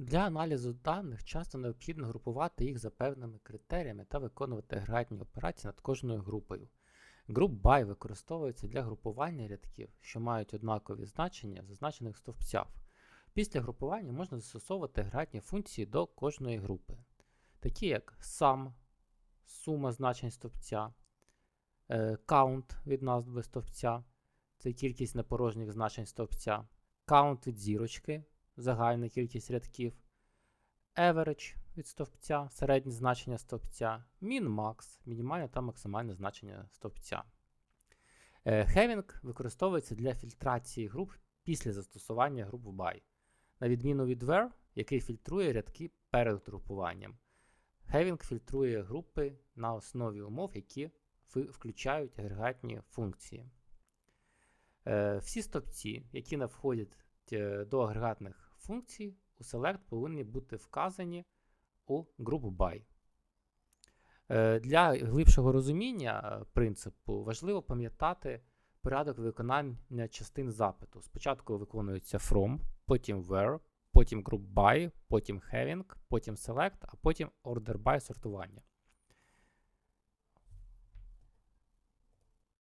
Для аналізу даних часто необхідно групувати їх за певними критеріями та виконувати агрегатні операції над кожною групою. Group by використовується для групування рядків, що мають однакові значення в зазначених стовпцях. Після групування можна застосовувати агрегатні функції до кожної групи, такі як sum, сума значень стовпця, е, count від назви стовпця, це кількість непорожніх значень стовпця, count від зірочки, загальна кількість рядків, average від стовпця, середнє значення стовпця, min-max, мінімальне та максимальне значення стовпця. Having використовується для фільтрації груп після застосування груп в by. На відміну від where, який фільтрує рядки перед групуванням. Having фільтрує групи на основі умов, які включають агрегатні функції. Е, Всі стовпці, які не входять е, до агрегатних функцій, у select повинні бути вказані у group by. Е, Для глибшого розуміння е, принципу важливо пам'ятати порядок виконання частин запиту. Спочатку виконується from, потім where, потім group by, потім having, потім select, а потім order by сортування.